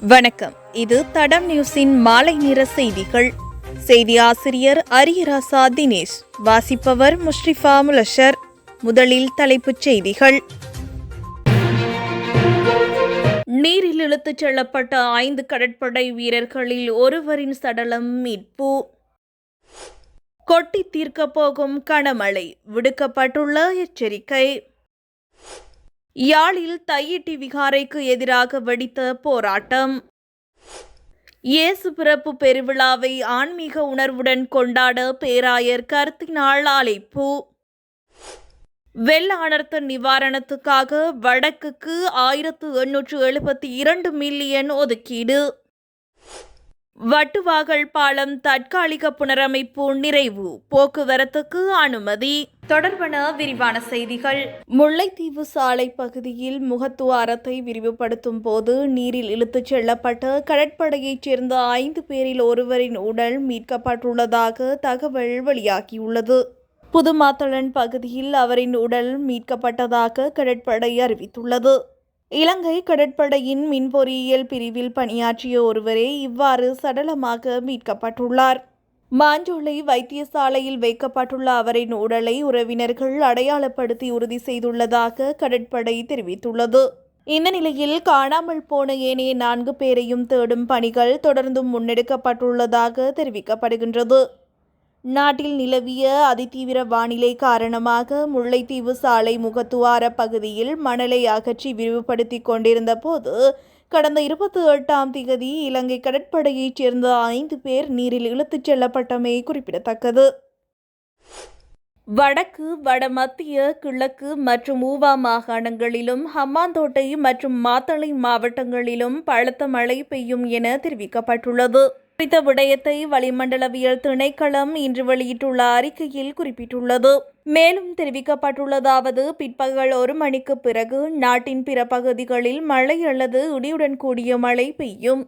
வணக்கம். இது தடம் நியூஸின் மாலை நேர செய்திகள். செய்தி ஆசிரியர் அரியராசா தினேஷ் வாசிப்பவர் முஷ்ரிஃபா முலஷர். முதலில் தலைப்புச் செய்திகள். நீரில் இழுத்துச் செல்லப்பட்ட ஐந்து கடற்படை வீரர்களில் ஒருவரின் சடலம் மீட்பு. கொட்டி தீர்க்கப் போகும் கனமழை விடுக்கப்பட்டுள்ள எச்சரிக்கை. யாழில் தையிட்டி விகாரைக்கு எதிராக வெடித்த போராட்டம். இயேசு பிறப்பு பெருவிழாவை ஆன்மீக உணர்வுடன் கொண்டாட பேராயர் கருத்தினாள் அழைப்பு. வெள்ள அனர்த்த நிவாரணத்துக்காக வடக்குக்கு ஆயிரத்து எண்ணூற்று எழுபத்தி இரண்டு மில்லியன் ஒதுக்கீடு. வட்டுவாகல் பாலம் தற்காலிக புனரமைப்பு நிறைவு. போக்குவரத்துக்கு அனுமதி. தொடர்பான விரிவான செய்திகள். முல்லைத்தீவு சாலை பகுதியில் முகத்துவாரத்தை விரிவுபடுத்தும் போது நீரில் இழுத்துச் செல்லப்பட்ட கடற்படையைச் சேர்ந்த ஐந்து பேரில் ஒருவரின் உடல் மீட்கப்பட்டுள்ளதாக தகவல் வெளியாகியுள்ளது. புதுமாத்தளன் பகுதியில் அவரின் உடல் மீட்கப்பட்டதாக கடற்படை அறிவித்துள்ளது. இலங்கை கடற்படையின் மின்பொறியியல் பிரிவில் பணியாற்றிய ஒருவரே இவ்வாறு சடலமாக மீட்கப்பட்டுள்ளார். மாஞ்சோலை வைத்தியசாலையில் வைக்கப்பட்டுள்ள அவரின் உடலை உறவினர்கள் அடையாளப்படுத்தி உறுதி செய்துள்ளதாக கடற்படை தெரிவித்துள்ளது. இந்த நிலையில் காணாமல் போன ஏனைய நான்கு பேரையும் தேடும் பணிகள் தொடர்ந்தும் முன்னெடுக்கப்பட்டுள்ளதாக தெரிவிக்கப்படுகின்றது. நாட்டில் நிலவிய அதிதீவிர வானிலை காரணமாக முல்லைத்தீவு சாலை முகத்துவார பகுதியில் மணலை அகற்றி விரிவுபடுத்திக் கொண்டிருந்த போது கடந்த இருபத்தி எட்டாம் திகதி இலங்கை கடற்படையைச் சேர்ந்த ஐந்து பேர் நீரில் இழுத்துச் செல்லப்பட்டமை குறிப்பிடத்தக்கது. வடக்கு வடமத்திய கிழக்கு மற்றும் ஊவா மாகாணங்களிலும் ஹம்மாந்தோட்டை மற்றும் மாத்தளை மாவட்டங்களிலும் பலத்த மழை பெய்யும் என தெரிவிக்கப்பட்டுள்ளது. குறித்த விடயத்தை வளிமண்டலவியல் திணைக்களம் இன்று வெளியிட்டுள்ள அறிக்கையில் குறிப்பிட்டுள்ளது. மேலும் தெரிவிக்கப்பட்டுள்ளதாவது பிற்பகல் ஒரு மணிக்கு பிறகு நாட்டின் பிற பகுதிகளில் மழை அல்லது இடியுடன் கூடிய மழை பெய்யும்.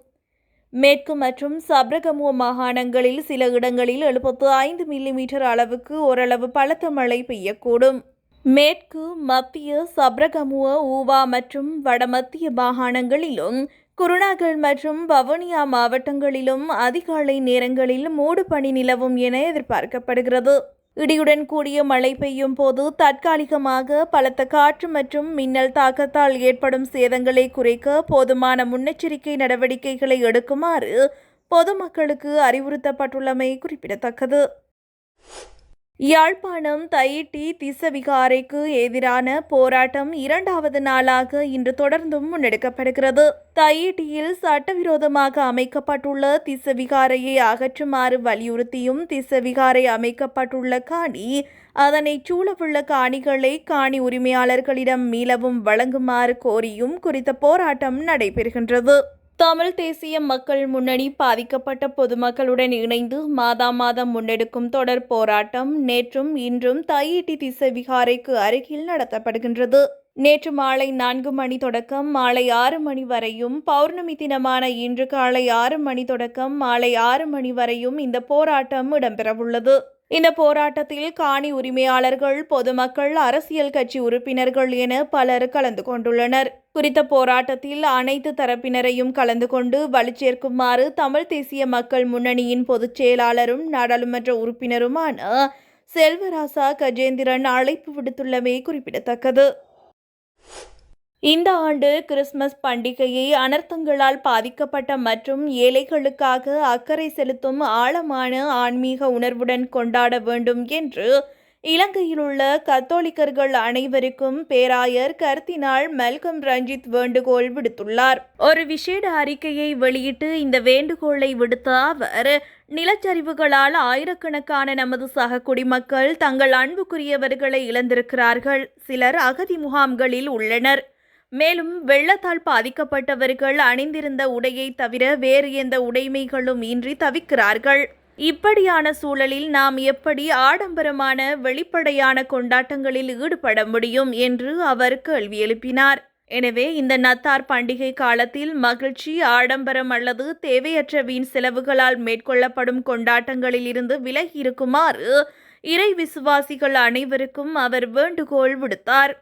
மேற்கு மற்றும் சப்ரகமுவ மாகாணங்களில் சில இடங்களில் எழுபத்து ஐந்து மில்லிமீட்டர் அளவுக்கு ஓரளவு பலத்த மழை பெய்யக்கூடும். மேற்கு மத்திய சப்ரகமுவ ஊவா மற்றும் வடமத்திய மாகாணங்களிலும் குருணாகல் மற்றும் வவுனியா மாவட்டங்களிலும் அதிகாலை நேரங்களில் மூடு பனி நிலவும் என எதிர்பார்க்கப்படுகிறது. இடியுடன் கூடிய மழை பெய்யும் போது தற்காலிகமாக பலத்த காற்று மற்றும் மின்னல் தாக்கத்தால் ஏற்படும் சேதங்களை குறைக்க போதுமான முன்னெச்சரிக்கை நடவடிக்கைகளை எடுக்குமாறு பொதுமக்களுக்கு அறிவுறுத்தப்பட்டுள்ளமை குறிப்பிடத்தக்கது. யாழ்ப்பாணம் தயிட்டி திசவிகாரைக்கு எதிரான போராட்டம் இரண்டாவது நாளாக இன்று தொடர்ந்தும் முன்னெடுக்கப்படுகிறது. தயிட்டியில் சட்டவிரோதமாக அமைக்கப்பட்டுள்ள திசவிகாரையை அகற்றுமாறு வலியுறுத்தியும் திசவிகாரை அமைக்கப்பட்டுள்ள காணி அதனை சூழவுள்ள காணிகளை காணி உரிமையாளர்களிடம் மீளவும் வழங்குமாறு கோரியும் குறித்த போராட்டம் நடைபெறுகின்றது. தமிழ் தேசிய மக்கள் முன்னணி பாதிக்கப்பட்ட பொதுமக்களுடன் இணைந்து மாதா மாதம் முன்னெடுக்கும் தொடர் போராட்டம் நேற்றும் இன்றும் தையிட்டி திசை விகாரைக்கு அருகில் நடத்தப்படுகின்றது. நேற்று மாலை நான்கு மணி தொடக்கம் மாலை ஆறு மணி வரையும் பௌர்ணமி தினமான இன்று காலை ஆறு மணி தொடக்கம் மாலை ஆறு மணி வரையும் இந்த போராட்டம் இடம்பெறவுள்ளது. இந்த போராட்டத்தில் காணி உரிமையாளர்கள் பொதுமக்கள் அரசியல் கட்சி உறுப்பினர்கள் என பலர் கலந்து கொண்டுள்ளனர். குறித்த போராட்டத்தில் அனைத்து தரப்பினரையும் கலந்து கொண்டு வலுச்சேர்க்குமாறு தமிழ் தேசிய மக்கள் முன்னணியின் பொதுச் செயலாளரும் நாடாளுமன்ற உறுப்பினருமான செல்வராசா கஜேந்திரன் அழைப்பு விடுத்துள்ளமை குறிப்பிடத்தக்கது. இந்த ஆண்டு கிறிஸ்துமஸ் பண்டிகையை அனர்த்தங்களால் பாதிக்கப்பட்ட மற்றும் ஏழைகளுக்காக அக்கறை செலுத்தும் ஆழமான ஆன்மீக உணர்வுடன் கொண்டாட வேண்டும் என்று இலங்கையில் உள்ள கத்தோலிக்கர்கள் அனைவருக்கும் பேராயர் கர்த்தினாள் மெல்கம் ரஞ்சித் வேண்டுகோள் விடுத்துள்ளார். ஒரு விசேட அறிக்கையை வெளியிட்டு இந்த வேண்டுகோளை விடுத்த அவர் நிலச்சரிவுகளால் ஆயிரக்கணக்கான நமது சக குடிமக்கள் தங்கள் அன்புக்குரியவர்களை இழந்திருக்கிறார்கள். சிலர் அகதி முகாம்களில் உள்ளனர். மேலும் வெள்ளத்தால் பாதிக்கப்பட்டவர்கள் அணிந்திருந்த உடையை தவிர வேறு எந்த உடைமைகளும் இன்றி தவிக்கிறார்கள். இப்படியான சூழலில் நாம் எப்படி ஆடம்பரமான வெளிப்படையான கொண்டாட்டங்களில் ஈடுபட முடியும் என்று அவர் கேள்வி எழுப்பினார். எனவே இந்த நத்தார் பண்டிகை காலத்தில் மகிழ்ச்சி ஆடம்பரம் அல்லது தேவையற்ற வீண் செலவுகளால் மேற்கொள்ளப்படும் கொண்டாட்டங்களில் இருந்து விலகி இருக்குமாறு இறை விசுவாசிகள் அனைவருக்கும் அவர் வேண்டுகோள் விடுத்தார்.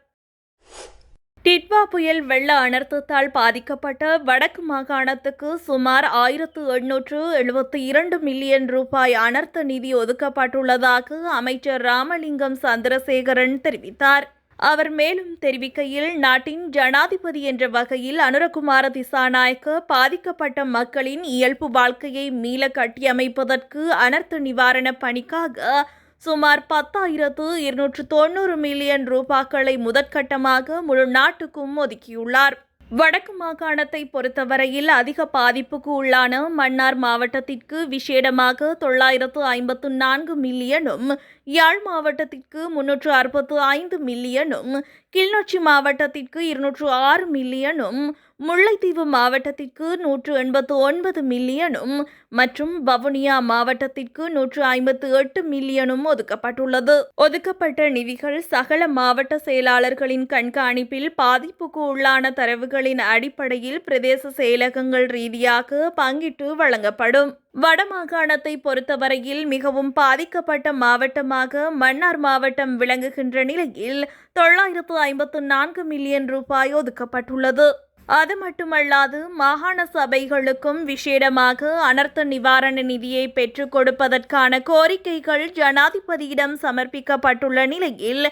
டிட்வா புயல் வெள்ள அனர்த்தத்தால் பாதிக்கப்பட்ட வடக்கு மாகாணத்துக்கு சுமார் ஆயிரத்து எண்ணூற்று எழுபத்தி இரண்டு மில்லியன் ரூபாய் அனர்த்த நிதி ஒதுக்கப்பட்டுள்ளதாக அமைச்சர் ராமலிங்கம் சந்திரசேகரன் தெரிவித்தார். அவர் மேலும் தெரிவிக்கையில் நாட்டின் ஜனாதிபதி என்ற வகையில் அனுரகுமார திசாநாயக்க பாதிக்கப்பட்ட மக்களின் இயல்பு வாழ்க்கையை மீள கட்டியமைப்பதற்கு அனர்த்த நிவாரணப் பணிக்காக சுமார் பத்தாயிரத்து இருநூற்று தொண்ணூறு மில்லியன் ரூபாக்களை முதற்கட்டமாக முழு நாட்டுக்கும் ஒதுக்கியுள்ளார். வடக்கு மாகாணத்தை பொறுத்தவரையில் அதிக பாதிப்புக்கு உள்ளான மன்னார் மாவட்டத்திற்கு விசேடமாக தொள்ளாயிரத்து ஐம்பத்து நான்கு மில்லியனும் யாழ் மாவட்டத்திற்கு முன்னூற்று அறுபத்து ஐந்து மில்லியனும் கிளிநொச்சி மாவட்டத்திற்கு இருநூற்று ஆறு மில்லியனும் முல்லைத்தீவு மாவட்டத்திற்கு நூற்று எண்பத்து ஒன்பது மில்லியனும் மற்றும் வவுனியா மாவட்டத்திற்கு நூற்று ஐம்பத்து எட்டு மில்லியனும் ஒதுக்கப்பட்டுள்ளது. ஒதுக்கப்பட்ட நிதிகள் சகல மாவட்ட செயலாளர்களின் கண்காணிப்பில் பாதிப்புக்கு உள்ளான தரவுகளின் அடிப்படையில் பிரதேச செயலகங்கள் ரீதியாக பங்கிட்டு வழங்கப்படும். வடமாகாணத்தை பொறுத்தவரையில் மிகவும் பாதிக்கப்பட்ட மாவட்டமாக மன்னார் மாவட்டம் விளங்குகின்ற நிலையில் தொள்ளாயிரத்து ஐம்பத்து நான்கு மில்லியன் ரூபாய் ஒதுக்கப்பட்டுள்ளது. அது மட்டுமல்லாது மாகாண சபைகளுக்கும் விசேடமாக அனர்த்த நிவாரண நிதியை பெற்றுக் கொடுப்பதற்கான கோரிக்கைகள் ஜனாதிபதியிடம் சமர்ப்பிக்கப்பட்டுள்ள நிலையில்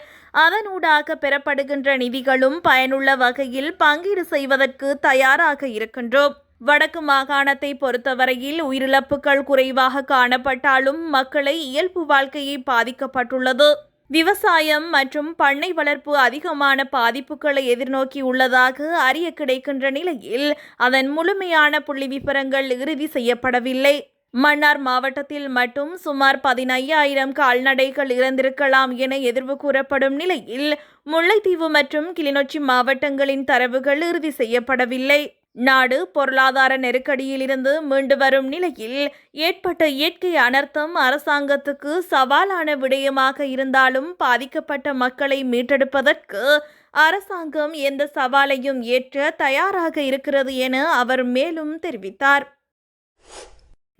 அதனூடாக பெறப்படுகின்ற நிதிகளும் பயனுள்ள வகையில் பங்கீடு செய்வதற்கு தயாராக இருக்கின்றோம். வடக்கு மாகாணத்தை பொறுத்தவரையில் உயிரிழப்புகள் குறைவாக காணப்பட்டாலும் மக்களை இயல்பு வாழ்க்கையை பாதிக்கப்பட்டுள்ளது. விவசாயம் மற்றும் பண்ணை வளர்ப்பு அதிகமான பாதிப்புகளை எதிர்நோக்கி உள்ளதாக அறிய கிடைக்கின்ற நிலையில் அதன் முழுமையான புள்ளி விவரங்கள் இறுதி செய்யப்படவில்லை. மன்னார் மாவட்டத்தில் மட்டும் சுமார் பதினையாயிரம் கால்நடைகள் இறந்திருக்கலாம் என எதிர்வு கூறப்படும் நிலையில் முல்லைத்தீவு மற்றும் கிளிநொச்சி மாவட்டங்களின் தரவுகள் இறுதி செய்யப்படவில்லை. நாடு பொருளாதார நெருக்கடியிலிருந்து மீண்டு வரும் நிலையில் ஏற்பட்ட இயற்கை அனர்த்தம் அரசாங்கத்துக்கு சவாலான விடயமாக இருந்தாலும் பாதிக்கப்பட்ட மக்களை மீட்டெடுப்பதற்கு அரசாங்கம் எந்த சவாலையும் ஏற்ற தயாராக இருக்கிறது என அவர் மேலும் தெரிவித்தார்.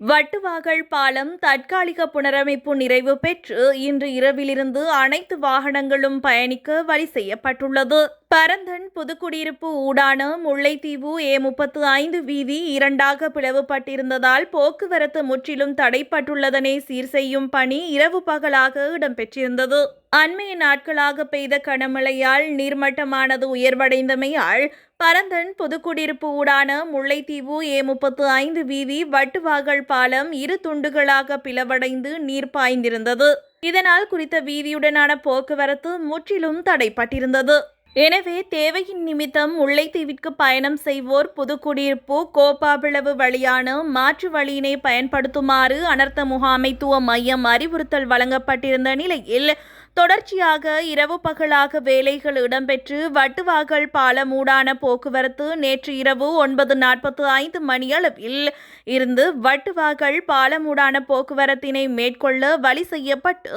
வட்டுவாகல் பாலம் தற்காலிக புனரமைப்பு நிறைவு பெற்று இன்று இரவிலிருந்து அனைத்து வாகனங்களும் பயணிக்க வழி செய்யப்பட்டுள்ளது. பரந்தன் புதுக்குடியிருப்பு ஊடான முல்லைத்தீவு ஏ முப்பத்து ஐந்து வீதி இரண்டாக பிளவுபட்டிருந்ததால் போக்குவரத்து முற்றிலும் தடைப்பட்டுள்ளதனை சீர் செய்யும் பணி இரவு பகலாக இடம்பெற்றிருந்தது. அண்மைய நாட்களாக பெய்த கனமழையால் நீர்மட்டமானது உயர்வடைந்தமையால் பரந்தன் புதுக்குடியிருப்பு ஊடான முல்லைத்தீவு ஏ முப்பத்து ஐந்து வீதி வட்டுவாகல் பாலம் இரு துண்டுகளாக பிளவடைந்து நீர் பாய்ந்திருந்தது. இதனால் குறித்த வீதியுடனான போக்குவரத்து முற்றிலும் தடைப்பட்டிருந்தது. எனவே தேவையின் நிமித்தம் முல்லைத்தீவிற்கு பயணம் செய்வோர் புதுக்குடியிருப்பு கோப்பாபிளவு வழியான மாற்று வழியினை பயன்படுத்துமாறு அனர்த்த முகாமைத்துவ மையம் அறிவுறுத்தல் வழங்கப்பட்டிருந்த நிலையில் தொடர்ச்சியாக இரவு பகலாக வேலைகள் இடம்பெற்று வட்டுவாகல் பாலமூடான போக்குவரத்து நேற்று இரவு ஒன்பது நாற்பத்து ஐந்து மணியளவில் இருந்து வட்டுவாகல் பாலமூடான போக்குவரத்தினை மேற்கொள்ள வழி செய்யப்பட்டு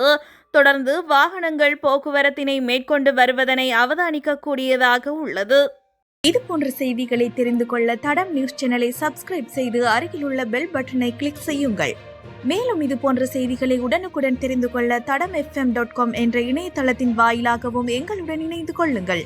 தொடர்ந்து வாகனங்கள் போக்குவரத்தினை மேற்கொண்டு வருவதனை அவதானிக்கக்கூடியதாக உள்ளது. இது போன்ற செய்திகளை தெரிந்து கொள்ள தடம் நியூஸ் சேனலை சப்ஸ்கிரைப் செய்து அருகிலுள்ள பெல் பட்டனை கிளிக் செய்யுங்கள். மேலும் இது போன்ற செய்திகளை உடனுக்குடன் தெரிந்து கொள்ள தடம் எஃப்எம் டாட் காம் என்ற இணையதளத்தின் வாயிலாகவும் எங்களுடன் இணைந்து கொள்ளுங்கள்.